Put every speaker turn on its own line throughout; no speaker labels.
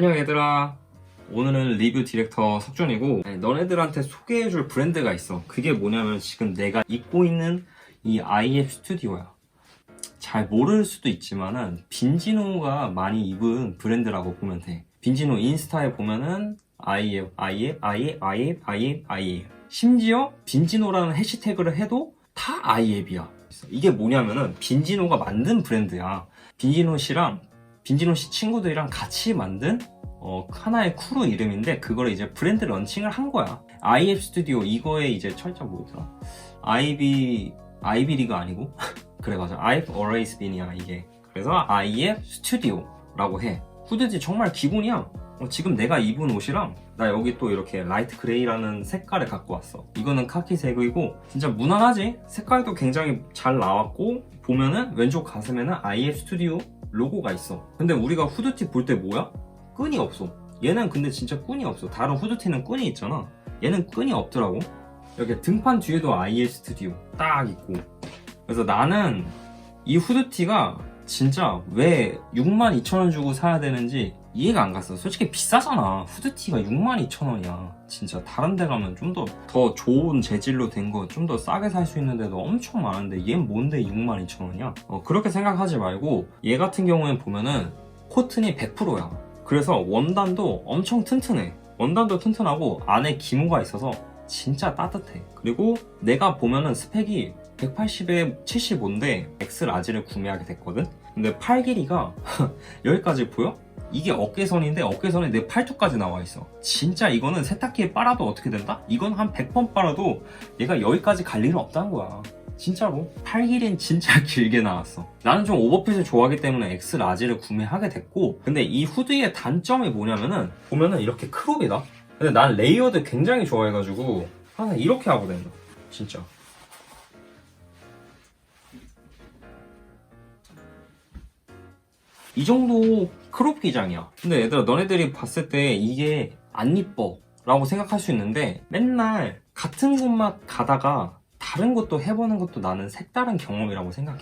안녕 얘들아. 오늘은 리뷰 디렉터 석준이고 네, 너네들한테 소개해줄 브랜드가 있어. 그게 뭐냐면 지금 내가 입고 있는 이 IF 스튜디오야. 잘 모를 수도 있지만은 빈지노가 많이 입은 브랜드라고 보면 돼. 빈지노 인스타에 보면은 IF, IF, IF, IF, IF, IF 심지어 빈지노라는 해시태그를 해도 다 IF이야. 이게 뭐냐면은 빈지노가 만든 브랜드야. 빈지노 씨랑 빈지노 씨 친구들이랑 같이 만든 어, 하나의 크루 이름인데 그걸 이제 브랜드 런칭을 한 거야. IF 스튜디오 이거에 이제 철자 뭐더라? IB IB 리가 아니고 그래 맞아. IF Always Been이야 이게. 그래서 IF 스튜디오라고 해. 후드지 정말 기본이야. 어, 지금 내가 입은 옷이랑 나 여기 또 이렇게 라이트 그레이라는 색깔을 갖고 왔어. 이거는 카키색이고 진짜 무난하지? 색깔도 굉장히 잘 나왔고 보면은 왼쪽 가슴에는 IF 스튜디오 로고가 있어. 근데 우리가 후드티 볼 때 뭐야? 끈이 없어. 얘는 근데 진짜 끈이 없어. 다른 후드티는 끈이 있잖아. 얘는 끈이 없더라고. 이렇게 등판 뒤에도 IF 스튜디오 딱 있고. 그래서 나는 이 후드티가 진짜 왜 62,000원 주고 사야 되는지 이해가 안 갔어. 솔직히 비싸잖아. 후드티가 62,000원이야. 진짜 다른 데 가면 좀 더 더 좋은 재질로 된 거 좀 더 싸게 살 수 있는 데도 엄청 많은데 얘는 뭔데 62,000원이야? 어, 그렇게 생각하지 말고 얘 같은 경우엔 보면은 코튼이 100%야. 그래서 원단도 엄청 튼튼해. 원단도 튼튼하고 안에 기모가 있어서 진짜 따뜻해. 그리고 내가 보면은 스펙이 180에 75인데 X 라지를 구매하게 됐거든? 근데 팔 길이가 여기까지 보여? 이게 어깨선인데 어깨선에 내 팔뚝까지 나와 있어. 진짜 이거는 세탁기에 빨아도 어떻게 된다? 이건 한 100번 빨아도 얘가 여기까지 갈 일은 없다는 거야. 진짜로 팔 길이는 진짜 길게 나왔어. 나는 좀 오버핏을 좋아하기 때문에 X 라지를 구매하게 됐고 근데 이 후드의 단점이 뭐냐면은 보면은 이렇게 크롭이다. 근데 난 레이어드 굉장히 좋아해가지고 항상 이렇게 하고 다닌다. 진짜. 이 정도 크롭 기장이야. 근데 얘들아 너네들이 봤을 때 이게 안 이뻐 라고 생각할 수 있는데 맨날 같은 곳만 가다가 다른 것도 해보는 것도 나는 색다른 경험이라고 생각해.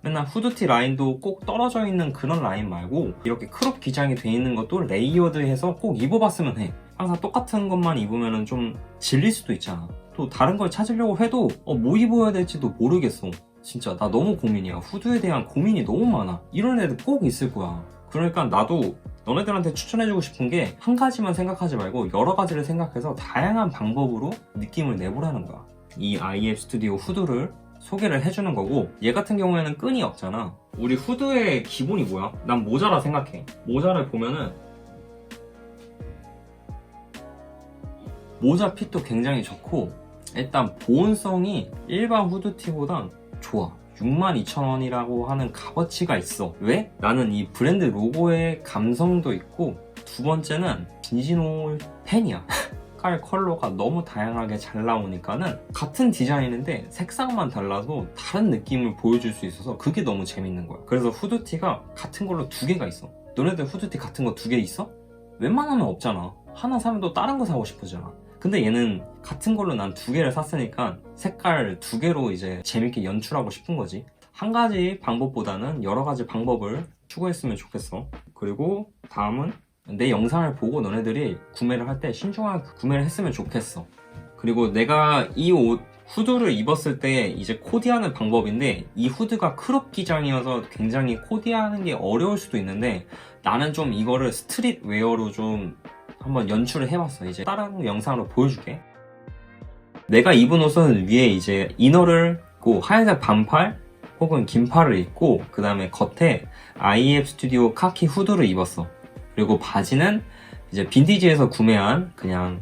맨날 후드티 라인도 꼭 떨어져 있는 그런 라인 말고 이렇게 크롭 기장이 돼 있는 것도 레이어드해서 꼭 입어봤으면 해. 항상 똑같은 것만 입으면 좀 질릴 수도 있잖아. 또 다른 걸 찾으려고 해도 어, 뭐 입어야 될지도 모르겠어. 진짜 나 너무 고민이야. 후드에 대한 고민이 너무 많아. 이런 애들 꼭 있을 거야. 그러니까 나도 너네들한테 추천해주고 싶은 게 한 가지만 생각하지 말고 여러 가지를 생각해서 다양한 방법으로 느낌을 내보라는 거야. 이 IF 스튜디오 후드를 소개를 해주는 거고 얘 같은 경우에는 끈이 없잖아. 우리 후드의 기본이 뭐야? 난 모자라 생각해. 모자를 보면은 모자 핏도 굉장히 좋고 일단 보온성이 일반 후드티보단 좋아. 62,000원이라고 하는 값어치가 있어. 왜? 나는 이 브랜드 로고의 감성도 있고 두 번째는 빈지노 팬이야. 색깔 컬러가 너무 다양하게 잘 나오니까는 같은 디자인인데 색상만 달라도 다른 느낌을 보여줄 수 있어서 그게 너무 재밌는 거야. 그래서 후드티가 같은 걸로 두 개가 있어. 너네들 후드티 같은 거 두 개 있어? 웬만하면 없잖아. 하나 사면 또 다른 거 사고 싶어지잖아. 근데 얘는 같은 걸로 난 두 개를 샀으니까 색깔 두 개로 이제 재밌게 연출하고 싶은 거지. 한 가지 방법보다는 여러 가지 방법을 추구했으면 좋겠어. 그리고 다음은 내 영상을 보고 너네들이 구매를 할 때 신중하게 구매를 했으면 좋겠어. 그리고 내가 이 옷 후드를 입었을 때 이제 코디하는 방법인데 이 후드가 크롭 기장이어서 굉장히 코디하는 게 어려울 수도 있는데 나는 좀 이거를 스트릿 웨어로 좀 한번 연출을 해봤어. 이제 다른 영상으로 보여줄게. 내가 입은 옷은 위에 이제 이너를 입고 하얀색 반팔 혹은 긴팔을 입고 그 다음에 겉에 IF 스튜디오 카키 후드를 입었어. 그리고 바지는 이제 빈티지에서 구매한 그냥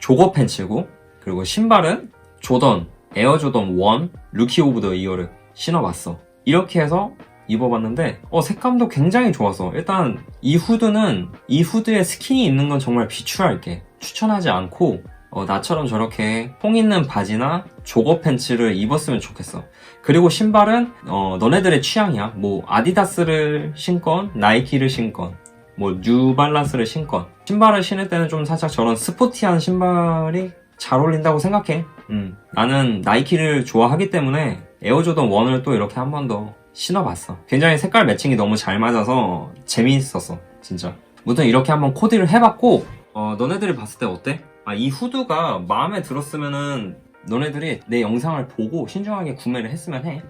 조거 팬츠고 그리고 신발은 조던 에어 조던 1 루키 오브 더 이어를 신어봤어. 이렇게 해서 입어봤는데 어 색감도 굉장히 좋았어. 일단 이 후드는 이 후드에 스킨이 있는 건 정말 비추할게. 추천하지 않고 어, 나처럼 저렇게 퐁 있는 바지나 조거 팬츠를 입었으면 좋겠어. 그리고 신발은 어, 너네들의 취향이야. 뭐 아디다스를 신건, 나이키를 신건, 뭐 뉴발란스를 신건. 신발을 신을 때는 좀 살짝 저런 스포티한 신발이 잘 어울린다고 생각해. 음, 나는 나이키를 좋아하기 때문에 에어조던 1을 또 이렇게 한 번 더 신어봤어. 굉장히 색깔 매칭이 너무 잘 맞아서 재미있었어. 진짜. 무튼 이렇게 한번 코디를 해봤고 어, 너네들이 봤을 때 어때? 아, 이 후드가 마음에 들었으면은 너네들이 내 영상을 보고 신중하게 구매를 했으면 해.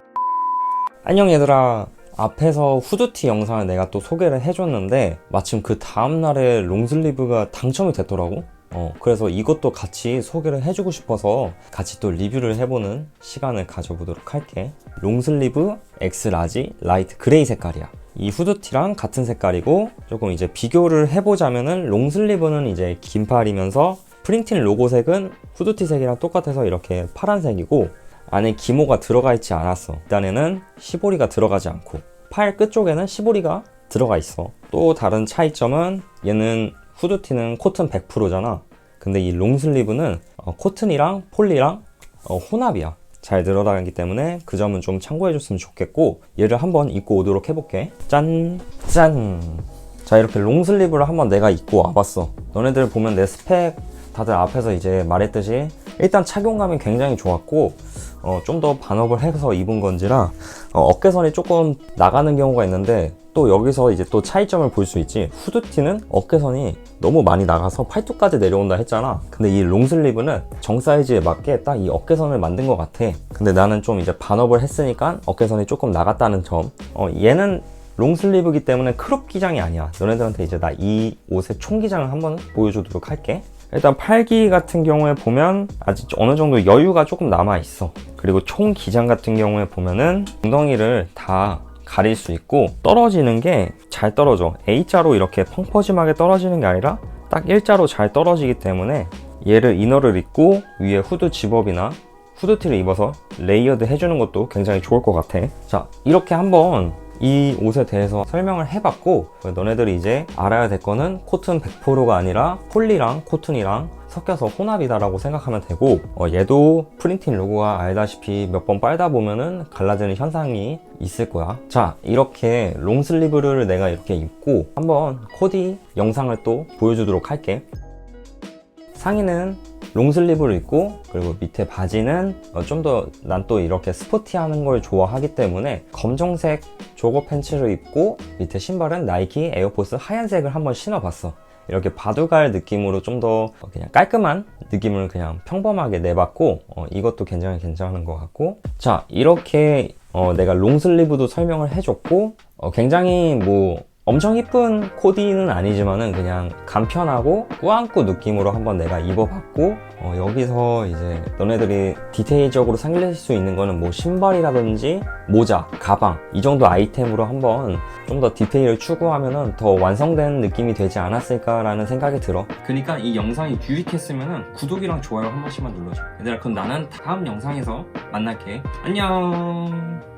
안녕 얘들아. 앞에서 후드티 영상을 내가 또 소개를 해줬는데 마침 그 다음날에 롱슬리브가 당첨이 됐더라고. 어, 그래서 이것도 같이 소개를 해주고 싶어서 같이 또 리뷰를 해보는 시간을 가져보도록 할게. 롱슬리브 X 라지 라이트 그레이 색깔이야. 이 후드티랑 같은 색깔이고 조금 이제 비교를 해보자면은 롱슬리브는 이제 긴팔이면서 프린팅 로고색은 후드티 색이랑 똑같아서 이렇게 파란색이고 안에 기모가 들어가 있지 않았어. 일단에는 시보리가 들어가지 않고 팔 끝쪽에는 시보리가 들어가 있어. 또 다른 차이점은 얘는 후드티는 코튼 100%잖아. 근데 이 롱슬리브는 어, 코튼이랑 폴리랑 어, 혼합이야. 잘 들어가기 때문에 그 점은 좀 참고해 줬으면 좋겠고 얘를 한번 입고 오도록 해볼게. 짠! 짠! 자 이렇게 롱슬리브를 한번 내가 입고 와봤어. 너네들 보면 내 스펙 다들 앞에서 이제 말했듯이 일단 착용감이 굉장히 좋았고 어, 좀 더 반업을 해서 입은 건지라 어, 어깨선이 조금 나가는 경우가 있는데 또 여기서 이제 또 차이점을 볼 수 있지. 후드티는 어깨선이 너무 많이 나가서 팔뚝까지 내려온다 했잖아. 근데 이 롱슬리브는 정 사이즈에 맞게 딱 이 어깨선을 만든 것 같아. 근데 나는 좀 이제 반업을 했으니까 어깨선이 조금 나갔다는 점. 어, 얘는 롱슬리브기 때문에 크롭 기장이 아니야. 너네들한테 이제 나 이 옷의 총 기장을 한번 보여주도록 할게 일단 팔기 같은 경우에 보면 아직 어느 정도 여유가 조금 남아 있어. 그리고 총 기장 같은 경우에 보면은 엉덩이를 다 가릴 수 있고 떨어지는 게 잘 떨어져. A자로 이렇게 펑퍼짐하게 떨어지는 게 아니라 딱 일자로 잘 떨어지기 때문에 얘를 이너를 입고 위에 후드 집업이나 후드티를 입어서 레이어드 해주는 것도 굉장히 좋을 것 같아. 자, 이렇게 한번 이 옷에 대해서 설명을 해봤고 너네들이 이제 알아야 될 거는 코튼 100%가 아니라 폴리랑 코튼이랑 섞여서 혼합이다라고 생각하면 되고 어, 얘도 프린팅 로고가 알다시피 몇 번 빨다 보면은 갈라지는 현상이 있을 거야. 자 이렇게 롱슬리브를 내가 이렇게 입고 한번 코디 영상을 또 보여주도록 할게. 상의는 롱슬리브를 입고 그리고 밑에 바지는 어, 좀더 난 또 이렇게 스포티하는 걸 좋아하기 때문에 검정색 조거 팬츠를 입고 밑에 신발은 나이키 에어포스 하얀색을 한번 신어봤어. 이렇게 바둑알 느낌으로 좀 더 그냥 깔끔한 느낌을 그냥 평범하게 내봤고 어, 이것도 굉장히 괜찮은 것 같고. 자 이렇게 어, 내가 롱슬리브도 설명을 해줬고 어, 굉장히 뭐 엄청 이쁜 코디는 아니지만은 그냥 간편하고 꾸안꾸 느낌으로 한번 내가 입어봤고 어, 여기서 이제 너네들이 디테일적으로 상실할 수 있는 거는 뭐 신발이라든지 모자, 가방 이 정도 아이템으로 한번 좀 더 디테일을 추구하면은 더 완성된 느낌이 되지 않았을까라는 생각이 들어. 그러니까 이 영상이 유익했으면은 구독이랑 좋아요 한 번씩만 눌러줘. 얘들아 그럼 나는 다음 영상에서 만날게. 안녕.